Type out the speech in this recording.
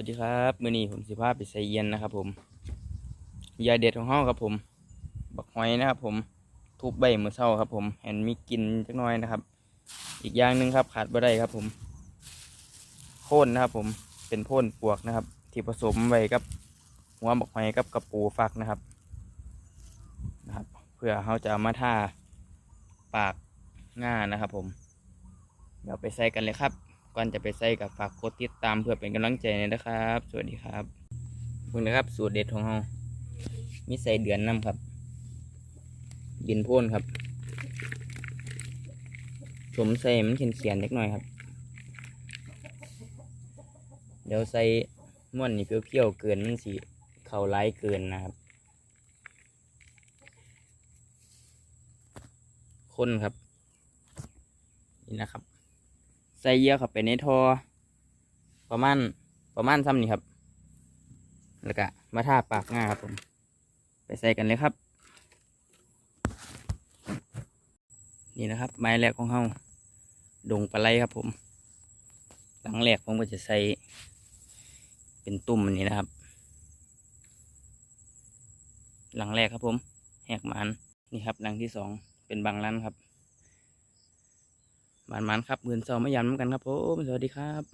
วัสดีครับมือนี้ผมสิพาไปใส่เย็นนะครับ ผมยาเด็ดของเฮาครับผม บักหอยนะครับ ผมทุบใบมือเช้าครับ ผมเห็นมีกลินจักน่อยนะครับ อีกอย่างหนึ่งครับ ขาดบ่ได้ครับ ผมโพ่นนะครับ ผมเป็นโพ่นปวกนะครับ ที่ผสมไว้กับหัวบักหอยกับกระปูฟักนะครับนะครับ เพื่อเขาจะมาท่าปากง่านะครับ ผมเดี๋ยวไปใส่กันเลยครับ ก่อนจะไปใส่กับฝากกดติดตามเพื่อเป็นกำลังใจนอยนะครับ สวัสดีครับเพิ่งนะครับ สูตรเด็ดของเรามีใส่เดือนน้ำครับ ดินพ่นครับผมใส่มันเขียนเขียนเล็กหน่อยครับ เดี๋ยวใส่ม่วนนี่เปรี้ยวๆเกินมันสิเข่าไร้เกินนะครับ คนครับ นี่นะครับ ใส่เยอะเข้าไปในท่อประมาณประมาณซ้ำนี่ครับ แล้วก็มาท่าปากง่าครับผม ไปใส่กันเลยครับ นี่นะครับ ไม้แรกของเฮาดงปลาไหลครับผม หลังแรกผมก็จะใส่เป็นตุ่มอันนี้นะครับ หลังแรกครับผม แหกมันนี่ครับหลังที่สองเป็นบางรันครับ มันมันๆครับเงินเสาไม่ยำน้ำกันครับผมสวัสดีครับ